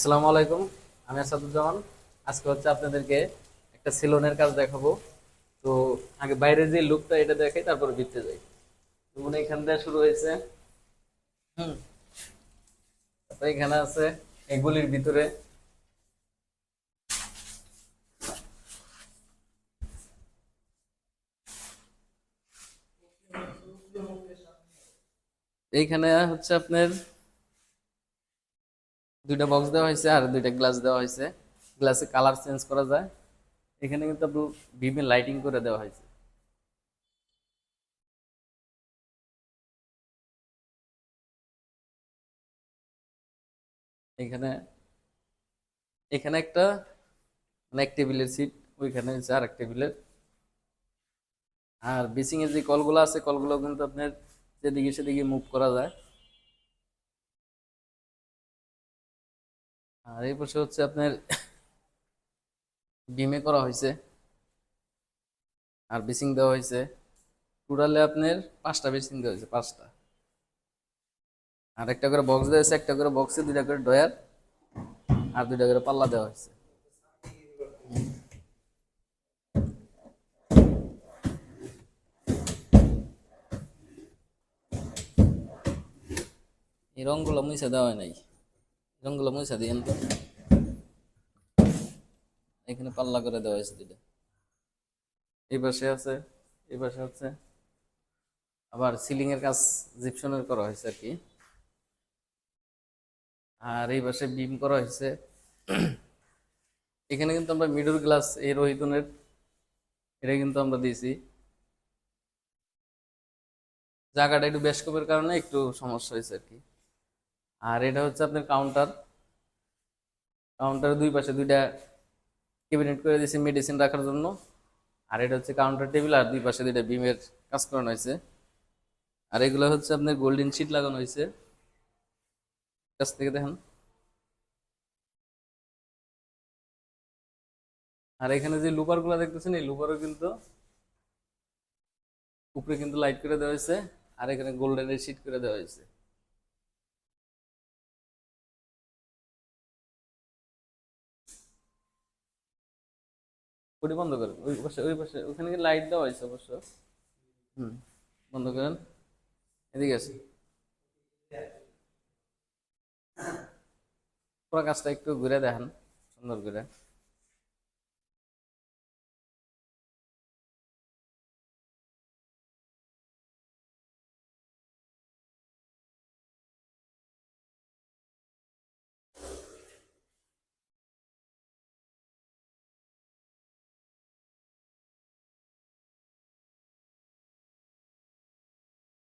আসসালামু আলাইকুম, আমি আসাদুজ্জামান। আজকে হচ্ছে আপনাদেরকে একটা সেলুনের কাজ দেখাবো। তো আগে বাইরের যে লুকটা, এটা দেখাই, তারপরে ভিতরে যাই। যেমন এখান থেকে শুরু হয়েছে। হুম। তারপরে এখানে আছে এগুলির ভিতরে। এইখানে হচ্ছে আপনার দুইটা বক্স দেওয়া হয়েছে আর দুইটা গ্লাস দেওয়া হয়েছে। গ্লাসে কালার চেঞ্জ করা যায়। এখানে কিন্তু আপনার বিভিন্ন লাইটিং করে দেওয়া হয়েছে। এখানে এখানে একটা মানে এক টেবিলের সিট ওইখানে হচ্ছে আর এক টেবিলের আর বেসিং এর যে কলগুলো আছে, কলগুলো কিন্তু আপনার যেদিকে সেদিকে মুভ করা যায়। আর এই পাশে হচ্ছে আপনার বিমে করা হয়েছে আর বেসিং দেওয়া হয়েছে। টোটালে আপনার পাঁচটা বেসিং দেওয়া হয়েছে, পাঁচটা। আর একটা করে বক্স দেওয়া হয়েছে, একটা করে বক্সে দুইটা করে ডয়ার আর দুইটা করে পাল্লা দেওয়া হয়েছে। এই রংগুলো মুছে দেওয়া হয় নাই। রংগুলো মুছে দিয়েন তো এখানে পাল্লা করে দেওয়া হয়েছে দুইটা। এই পাশে আছে, এই পাশে হচ্ছে আবার সিলিং এর কাজ জিপসনের করা হয়েছে আর কি। আর এই পাশে বিম করা হয়েছে। এখানে কিন্তু আমরা মিডল গ্লাস এই রোহিতনের এটা কিন্তু আমরা দিয়েছি। জায়গাটা একটু বেশ কারণে একটু সমস্যা হয়েছে আর কি। আর এটা হচ্ছে আপনার কাউন্টার কাউন্টারের দুই পাশে দুইটা ক্যাবিনেট করে দিয়েছি মেডিসিন রাখার জন্য। আর এটা হচ্ছে কাউন্টার টেবিল আর দুই পাশে দুইটা বিমের কাজ করানো হয়েছে। আর এগুলো হচ্ছে আপনার গোল্ডেন শিট লাগানো হয়েছে। কাছ থেকে দেখেন। আর এখানে যে লুপারগুলো দেখতেছেন, এই লুপারও কিন্তু উপরে কিন্তু লাইট করে দেওয়া হয়েছে। আর এখানে গোল্ডেনের শিট করে দেওয়া হয়েছে। ওটি বন্ধ করেন। ওই পাশে ওই পাশে ওখানে কি লাইট দেওয়া হয়েছে অবশ্য? হুম। বন্ধ করেন। এদিকে আছে পুরো কাজটা একটু ঘুরে দেখেন সুন্দর করে।